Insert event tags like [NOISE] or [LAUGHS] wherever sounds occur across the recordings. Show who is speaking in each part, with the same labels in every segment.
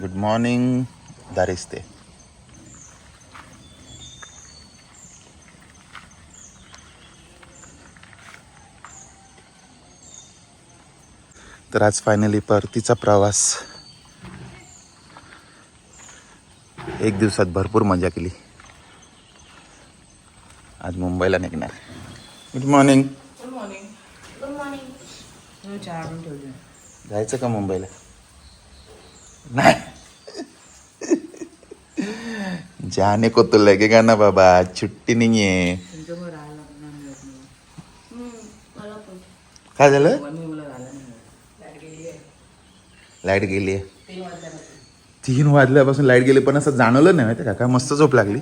Speaker 1: Good morning दारिस्ते तर आज finally परतीचा प्रवास. एक दिवसात भरपूर मजा केली. आज मुंबईला निघणार. Good morning
Speaker 2: good morning good morning
Speaker 1: जायचं का मुंबईला? जाने को तो लगेगा ना बाबा छुट्टी नाही आहे काय झालं
Speaker 2: लाइट गेली आहे तीन वाजल्यापासून
Speaker 1: लाइट गेली पण असं जाणवलं नाही माहिती का मस्त झोप लागली.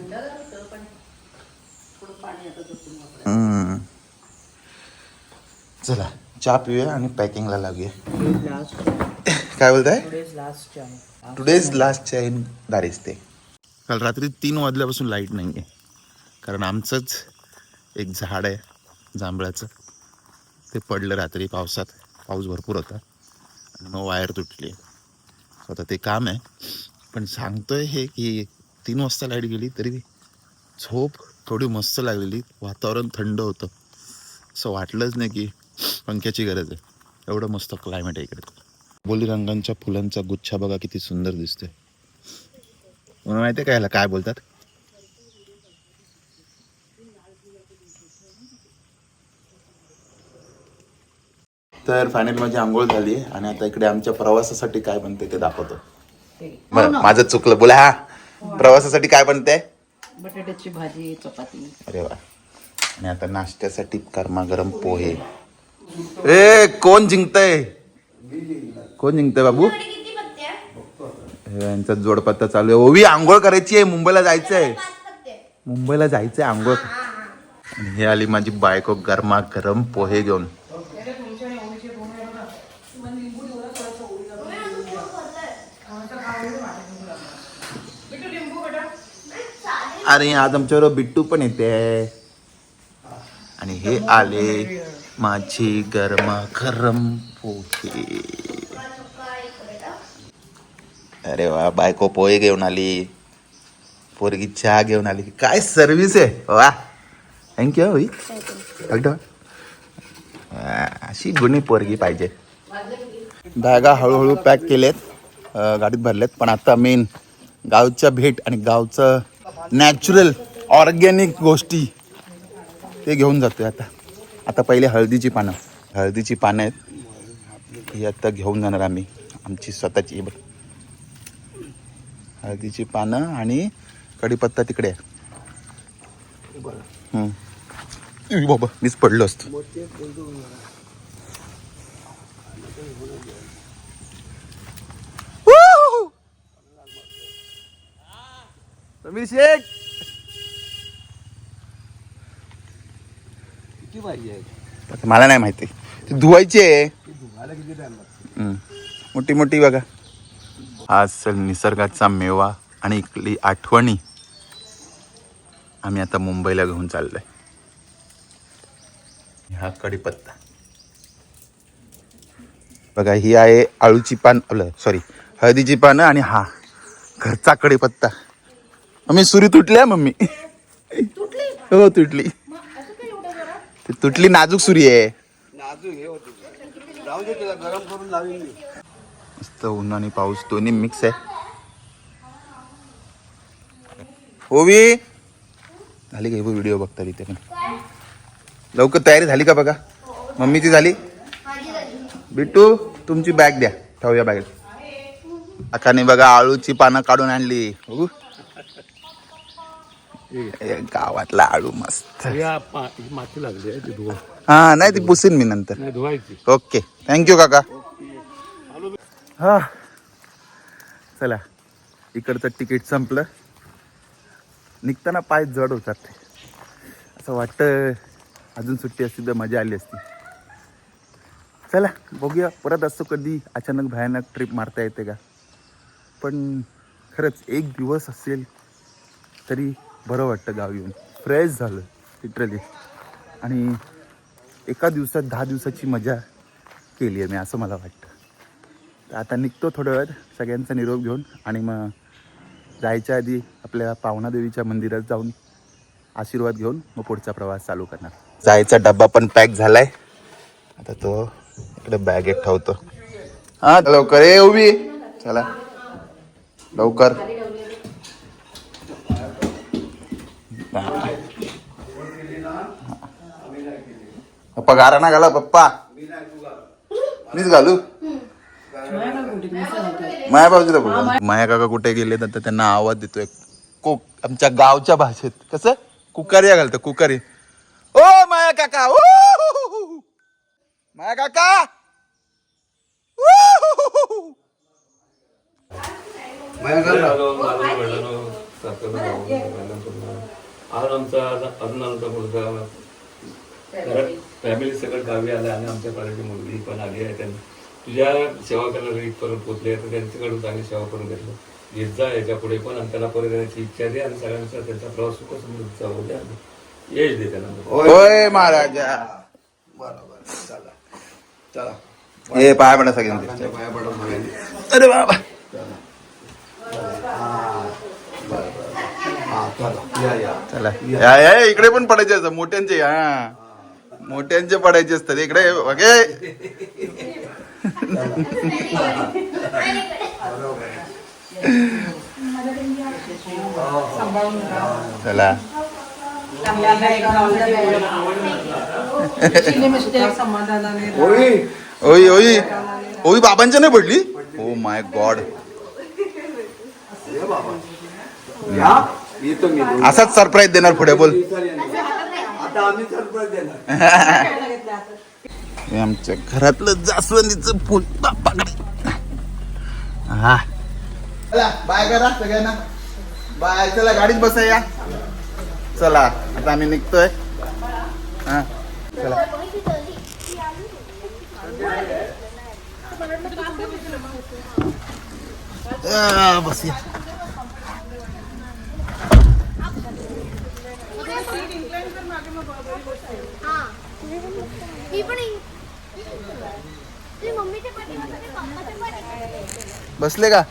Speaker 1: चला चहा पिऊया आणि पॅकिंगला लागूया काय बोलताय
Speaker 2: टुडेज लास्ट
Speaker 1: इन दारिस्ते काल रात्री तीन वाजल्यापासून लाइट नाही आहे कारण आमचंच एक झाड आहे जांभळाचं. ते पडलं रात्री पावसात. पाऊस भरपूर होता. आणि मग वायर तुटली. सो आता ते काम आहे. पण सांगतोय हे की तीन वाजता लाइट गेली तरी झोप थोडी मस्त लागलेली. वातावरण थंड होतं. असं वाटलंच नाही की पंख्याची गरज आहे. एवढं मस्त क्लायमेट आहे इकडे. बोली रंगांच्या फुलांचा गुच्छा बघा किती सुंदर दिसतोय. मला माहिती आहे का याला काय बोलतात? तर फायनल माझी आंघोळ झाली आहे आणि आता इकडे आमच्या प्रवासासाठी काय बनते ते दाखवतो.
Speaker 2: ते.
Speaker 1: बरं, माझं चुकलं. बोला हा. प्रवासासाठी काय बनते
Speaker 2: बटाट्याची भाजी चपाती.
Speaker 1: अरे वा. आणि आता नाश्त्यासाठी गरमागरम पोहे. ए कोण जिंकतय? कोण जिंकतय बाबू? हे यांचा जोडपत्ता चालू आहे. ओवी आंघोळ करायची आहे. मुंबईला जायचंय.
Speaker 3: पाच पत्ते
Speaker 1: मुंबईला जायचंय आंघोळ. आणि हे आली माझी बायको गरमा गरम पोहे घेऊन. अरे आज आमच्याबरोबर बिट्टू पण येते. आणि हे आले माझी गरमा गरम पोहे. अरे वा बायको पोहे घेऊन आली पोरगी चहा घेऊन आली. काय सर्विस आहे? वा. थँक्यू होई अशी गुणी पोरगी पाहिजे. बॅगा हळूहळू पॅक केलेत गाडीत भरलेत. पण आता मेन गावच्या भेट आणि गावचं नॅचरल ऑर्गॅनिक गोष्टी ते घेऊन जातोय आता. आता पहिले हळदीची पानं. हळदीची पानं आहेत ही आता घेऊन जाणार आम्ही. आमची स्वतःची. बघ हळदीची पानं आणि कढीपत्ता तिकडे. आहे बाबा मीच पडलो असतो! समीर शेख!
Speaker 4: किती पाहिजे
Speaker 1: मला नाही माहिती. ती धुवायची आहे. मोठी मोठी बघा. आज निसर्गाचा मेवा आणि इथली आठवणी. आम्ही आता मुंबईला घेऊन चाललोय. हा कढीपत्ता. बघा ही आहे आळूची पान सॉरी हळदीची पानं आणि हा घरचा कढीपत्ता. मम्मी सुरी तुटली आहे मम्मी? हो तुटली. ती तुटली नाजूक सुरी आहे.
Speaker 4: नाजूक हे होते. जाऊ दे तुला गरम करून मी.
Speaker 1: मस्त ऊन आणि पाऊस दोन्ही मिक्स आहे. ओवी झाली का व्हिडिओ बघता तिथे पण. लवकर तयारी झाली का बघा? मम्मीची झाली? बिट्टू तुमची बॅग द्या. ठेवूया बॅग अकाने बघा आळूची पानं काढून आणली. बघू. गावातला आळू मस्त.
Speaker 4: माती लागली
Speaker 1: हा नाही ती पुसीन मी नंतर.
Speaker 4: नाही धुवायची.
Speaker 1: ओके थँक्यू काका. हा. चला इकडचं तिकीट संपलं. निघताना पाय जड होतात ते. असं वाटतं अजून सुट्टी असती तर मजा आली असती. चला बघूया परत असतो कधी. अचानक भयानक ट्रिप मारता येते का? पण खरंच एक दिवस असेल तरी बरं वाटतं गाव येऊन. फ्रेश झालं लिटरली आणि एका दिवसात दहा दिवसाची मजा केली आहे मी असं मला वाटतं. आता निघतो थोड्या वेळात सगळ्यांचा निरोप घेऊन आणि मग जायच्या आधी आपल्या पावणादेवीच्या मंदिरात जाऊन आशीर्वाद घेऊन मग पुढचा प्रवास चालू करणार. जायचा डब्बा पण पॅक झालाय. आता तो इकडे बॅगेत ठेवतो. हा लवकर ये उभी. चला. लवकर. पप्पा गारा ना घाला पप्पा. मीच घालू. माया बाजूला बोला माया काका कुठे गेले तर त्यांना आवाज देतोय. कोक आमच्या गावच्या भाषेत. कसं? कुकारिया घालतो कुकारी. ओ माया काका ओ माया काका
Speaker 3: फॅमिली सगळं गावी आला आणि आमच्या पाल्याची मुलगी पण आली आहे त्यांनी. तुझ्या सेवा करायला इथपर्यंत पोहोचले तर त्यांच्याकडून चांगली सेवा करून घेतलं. घेत जा याच्यापुढे पण आणि त्यांना परत येण्याची इच्छा दे आणि सगळ्यांचा त्यांचा प्रवास सुख समृद्धीचा होऊ दे. आणि यश दे त्यांना
Speaker 1: होय. महाराजा.
Speaker 4: बरोबर. चला. चला.
Speaker 1: हे पाय पडा अरे बाबा.
Speaker 4: हा चला. या या.
Speaker 1: चला. या. या इकडे पण पडायचे असतात मोठ्यांचे हा. मोठ्यांचे पडायचे असतात इकडे बघे चला। ओई ओई ओई। बाबांच्या नाही पडली? ओ माय गॉड असाच सरप्राईज देणार पुढे बोल.
Speaker 4: आता आम्ही सरप्राईज देणार. [LAUGHS]
Speaker 1: हे आमच्या घरातलं जास्वंदीचं फुल. बापाकडे. हा. चला बाय करा सगळ्यांना. बाय चला गाडीत बसा या. चला आता आम्ही निघतोय. हा. चला. बस या.
Speaker 5: पण
Speaker 1: बसले का?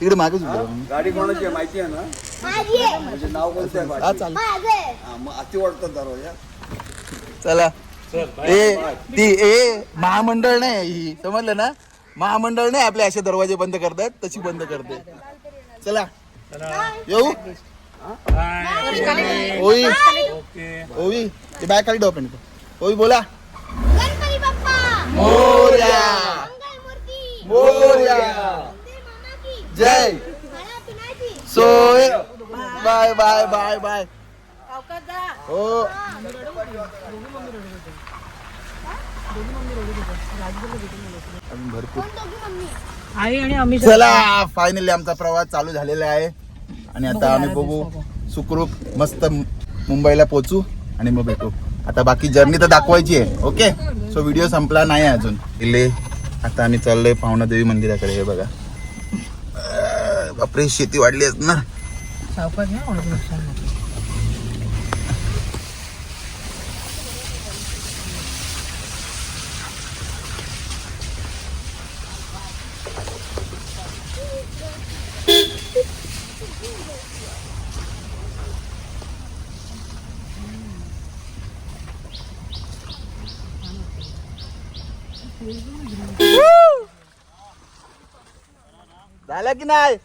Speaker 1: तिकडे राहा.
Speaker 4: गाडी कोणाची आहे माहिती आहे ना. म्हणजे नाव कोणतं आहे
Speaker 1: हा? चाल.
Speaker 4: हा, मग अति वाटतं दरवाजा.
Speaker 1: चला. ए ती ए महामंडळ नाही ही. समजलं ना? महामंडळ नाही आपले असे दरवाजे बंद करतात तशी बंद करते. चला. येऊ? ओई ओई ते बॅग खाली डोपेन ओई बोला.
Speaker 5: गणपती बाप्पा.
Speaker 1: मोर्या. मोर्या. जय. सोय. Bye bye bye bye. हो. भरपूर.
Speaker 5: कोण दोघी मम्मी?
Speaker 2: आई आणि आम्ही
Speaker 1: चला फायनली आमचा प्रवास चालू झालेला आहे. आणि आता आम्ही बघू सुखरूप मस्त मुंबईला पोहोचू आणि मग भेटू. आता बाकी जर्नी तर दाखवायची आहे ओके सो व्हिडिओ संपला नाही अजून. इले आता आम्ही चाललोय पावना देवी मंदिराकडे हे बघा. बापरे शेती वाढली असत ना
Speaker 2: सावकाश घ्या एवढं नुकसान नको.
Speaker 1: झालं की नाही?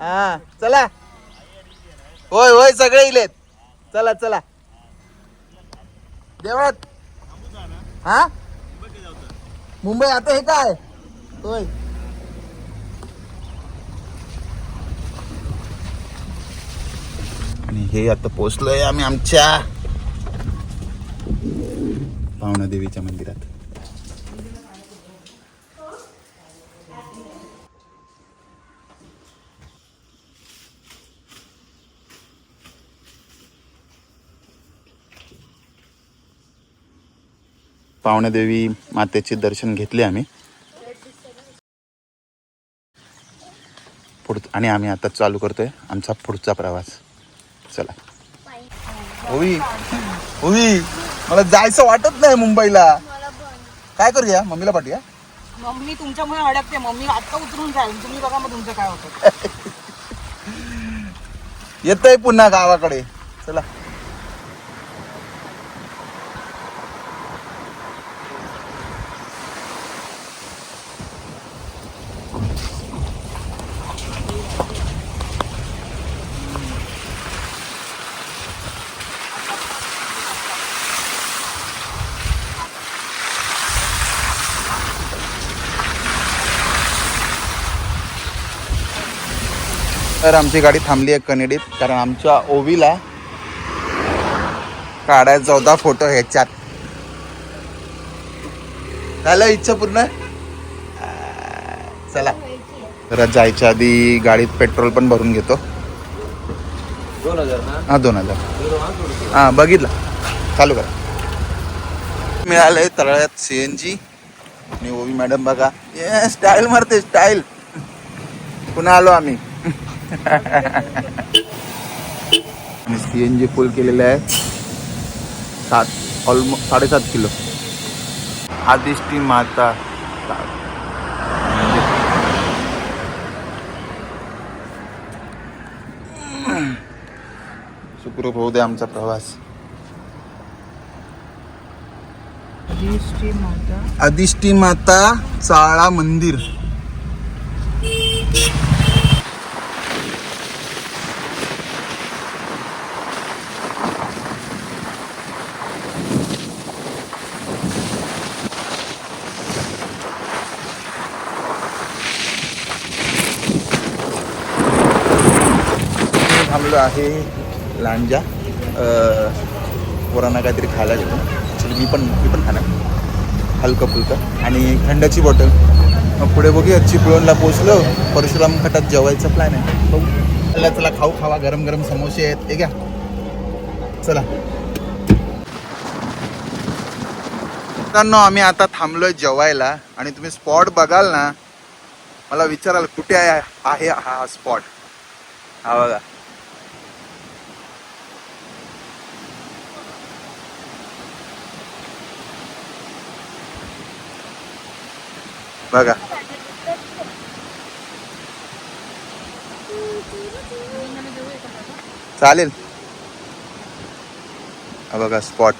Speaker 1: हा चला. होय होय सगळे इलेत. चला चला. देवळात. हा? मुंबई आता हे काय? होय. आणि हे आता पोचलोय आम्ही आमच्या पावना देवीच्या मंदिरात. पावण्यादेवी मातेचे दर्शन घेतले आम्ही. पुढ आणि आम्ही आता चालू करतोय आमचा पुढचा प्रवास. चला. ओवी ओवी मला जायचं वाटत नाही मुंबईला. काय करूया? मम्मीला पाठवूया?
Speaker 2: मम्मी तुमच्यामुळे अडकते. मम्मी आता उतरून जाईल. तुम्ही बघा मग तुमचं काय होतं. [LAUGHS]
Speaker 1: येतय पुन्हा गावाकडे. चला. तर आमची गाडी थांबली आहे कनेडीत कारण आमच्या ओवीला काढायचा होता फोटो ह्याच्यात. झालं इच्छा पूर्ण? चला. जरा जायच्या आधी गाडीत पेट्रोल पण भरून घेतो.
Speaker 4: दोन हजार ना?
Speaker 1: हा दोन हजार. हा बघितलं. चालू करा. मिळालंय तळ्यात सी एन जी आणि ओवी मॅडम बघा. ये स्टाईल मारते स्टाईल पुन्हा आलो आम्ही. [LAUGHS] आणि सी एन जी फुल केलेलं आहे. सात ऑलमोस्ट साडेसात किलो. आदिष्टी माता. सुखरूप होऊ दे आमचा प्रवास. अधिष्ठी माता चाळा मंदिर. मी आहे लांजा. पोरांना काहीतरी खायला घेतो ॲक्च्युली मी पण मी पण खाणार. हलकं फुलकं. आणि थंडाची बॉटल. मग पुढे बघूया चिपळूणला पोचलो परशुराम खटात जेवायचा प्लॅन आहे. बघू. चला चला खाऊ खावा. गरम गरम समोसे आहेत. हे घ्या चला. मित्रांनो आम्ही आता थांबलोय जेवायला. आणि तुम्ही स्पॉट बघाल ना मला विचाराल कुठे आहे आहे हा स्पॉट हा बघा. बघा. चालेल. हा बघा स्पॉट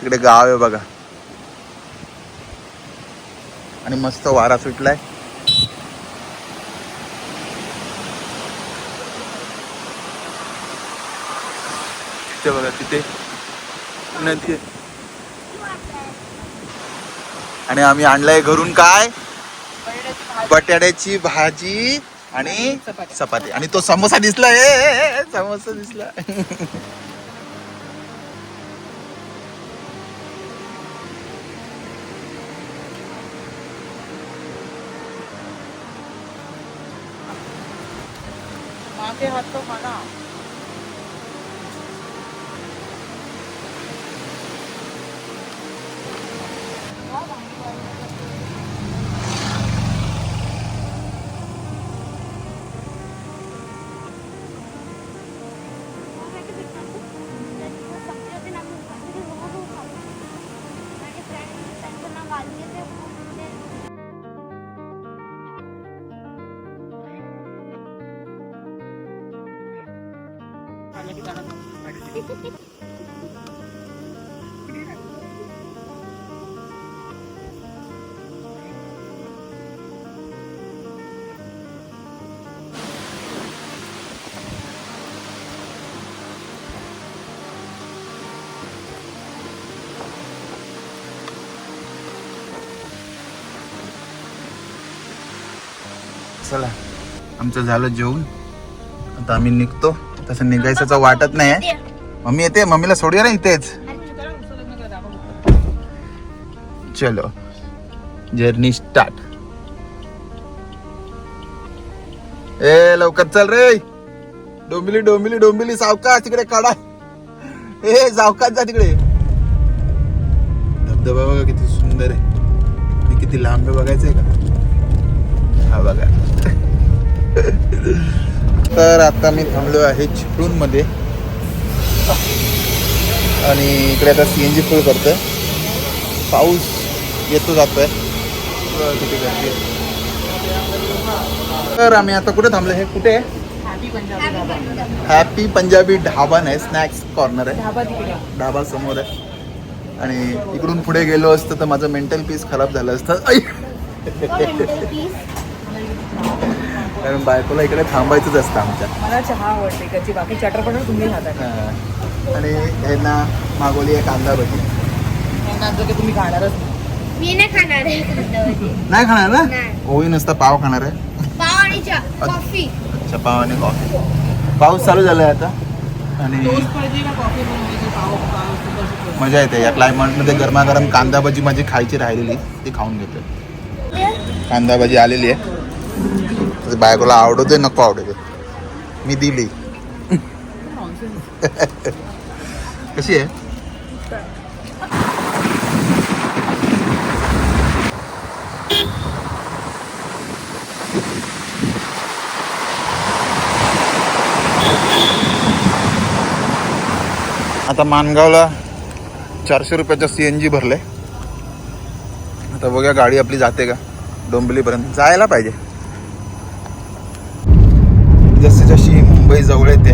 Speaker 1: तिकडे गाव आहे बघा. आणि मस्त वारा सुटलाय. तिथे बघा तिथे. नदी आहे. आणि आम्ही आणलंय घरून काय? बटाट्याची भाजी आणि
Speaker 2: चपाती.
Speaker 1: आणि तो समोसा दिसला ए, समोसा दिसला. [LAUGHS] चला. आमचं झालं जेवण. आता आम्ही निघतो. तसं निघायचं वाटत नाही. मम्मी येते? मम्मीला सोडूया ना इथेच? चलो. जर्नी स्टार्ट ए लवकर चल रे. डोंबिली डोंबिली डोंबिली सावका तिकडे काढा. ए सावकाच जा तिकडे. धबधबा बघा किती सुंदर आहे. आणि किती लांब आहे बघायचंय का? हा बघा. तर आता मी थांबलो आहे चिपळूणमध्ये आणि इकडे आता सी एन जी फुल करतोय. पाऊस येतो जातोय. किती गर्दी तर आम्ही आता कुठे थांबलो? हे कुठे? आहे
Speaker 2: हॅपी पंजाबी ढाबा
Speaker 1: नाही स्नॅक्स कॉर्नर आहे.
Speaker 2: ढाबा
Speaker 1: समोर आहे. आणि इकडून पुढे गेलो असतं तर माझं मेंटल पीस खराब झालं असतं. कारण बायकोला इकडे थांबायचंच असतं आमच्या.
Speaker 2: मला चहा आवडते बाकी चटरपटर तुम्ही खाता
Speaker 1: हा. आणि ह्यांना मागवली आहे कांदा भजी.
Speaker 2: की तुम्ही खाणारच नाही.
Speaker 5: मी नाही खाणार आहे.
Speaker 1: नाही खाणार ना. ओवी नसता पाव खाणार आहे.
Speaker 5: पाव आणि कॉफी.
Speaker 1: अच्छा पाव आणि कॉफी. पाऊस चालू झाला आहे आता. आणि
Speaker 2: टोस्ट पाहिजे का कॉफी बनवायची पाव पाव सुपर सुपर
Speaker 1: मजा येते. या क्लायमेटमध्ये गरमागरम कांदा भजी माझी खायची राहिलेली ती खाऊन घेतो कांदा भजी आलेली आहे. बायकोला आवडू दे नको आवडू दे मी दिली. [LAUGHS] कशी आहे? आता मानगावला चारशे रुपयाचा सी एन जी भरले आता बघा गाडी आपली जाते का? डोंबिवलीपर्यंत. जायला पाहिजे. जशी जशी मुंबई जवळ येते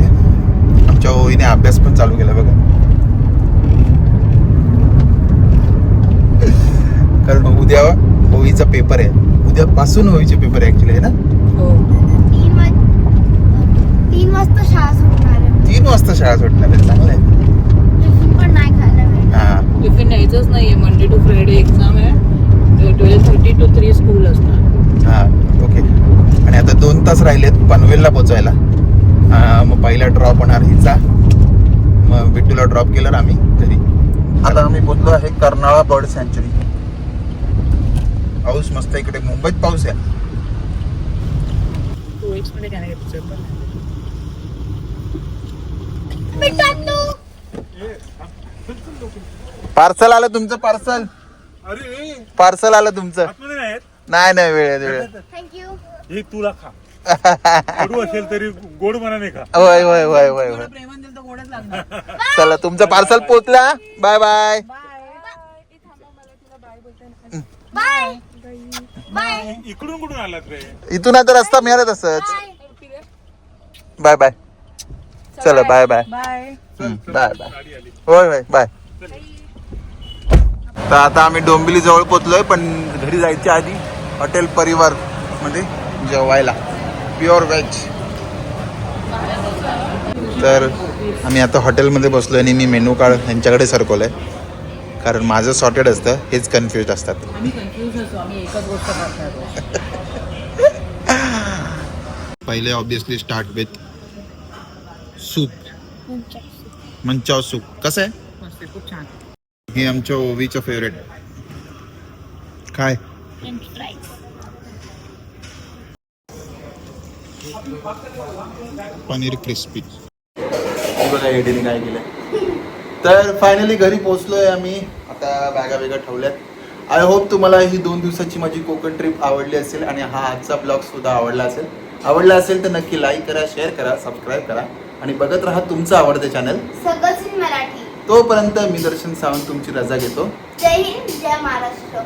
Speaker 1: आमच्या ओईने अभ्यास पण चालू केला बघा. कारण उद्या ओईचा पेपर आहे. उद्यापासून ओईचे पेपर आहे ऍक्च्युली आहे ना?
Speaker 2: हो.
Speaker 5: तीन वाज तीन वाजता शाळा सुटणार आहे.
Speaker 1: तीन वाजता शाळा सुटणार आहे चांगलं आहे. हा.
Speaker 2: टिफिन न्यायचंच नाहीये मंडे टू फ्रायडे एक्झाम आहे. Twelve thirty to three school असणार.
Speaker 1: हा ओके आणि आता दोन तास राहिलेत पनवेलला पोचायला मग पहिला ड्रॉप होणार हिचा. मग बिट्टूला ड्रॉप केलं आम्ही घरी. आता आम्ही पोचलो आहे कर्नाळा बर्ड सँच्युरी पाऊस मस्त इकडे. मुंबईत पाऊस आहे. पार्सल आलं तुमचं पार्सल.
Speaker 4: अरे
Speaker 1: पार्सल आलं तुमचं.
Speaker 4: नाही.
Speaker 1: नाही नाही वेळ वेळ
Speaker 4: हे तुला खा. [LAUGHS] कडू असेल तरी गोड मनाने खा.
Speaker 1: होय होय होय होय होय.
Speaker 2: प्रेमान दिलं तर गोडच लागणार.
Speaker 1: चला तुमचं पार्सल पोचला बाय बाय.
Speaker 5: बाय. बाय.
Speaker 4: इकडून कुठून आलात रे?
Speaker 1: इथून आता रस्ता मिळाला तसंच. बाय. बाय चला bye bye.
Speaker 2: Bye.
Speaker 1: Bye bye. होय होय बाय. तर आता आम्ही डोंबिवली जवळ पोचलोय पण घरी जायच्या आधी हॉटेल परिवारमध्ये जेवायला. प्युअर व्हेज तर आम्ही आता हॉटेलमध्ये बसलोय आणि मी मेनू कार्ड यांच्याकडे सरकवलंय. कारण माझं सॉर्टेड असतं हेच कन्फ्युज असतात.
Speaker 2: आम्ही कन्फ्युज असतो आम्ही एकच गोष्ट करतो
Speaker 1: पहिले obviously start with soup manchow soup कसं आहे?
Speaker 2: मस्त आहे, खूप छान.
Speaker 1: हे आमच्या ओवीचं फेवरेट काय? पनीर क्रिस्पी. बघा एडीने काय केलं तर फायनली घरी पोहोचलोय आम्ही. आता बॅगा वेगा ठेवल्यात. आय होप तुम्हाला ही दोन दिवसाची माझी कोकण ट्रिप आवडली असेल आणि हा आजचा ब्लॉग सुद्धा आवडला असेल. आवडला असेल तर नक्की लाईक करा शेअर करा सबस्क्राईब करा आणि बघत राहा तुमचं आवडतं चॅनल
Speaker 5: मराठी.
Speaker 1: तोपर्यंत मी दर्शन सावंत तुमची रजा घेतो.
Speaker 5: जय हिंद जय महाराष्ट्र.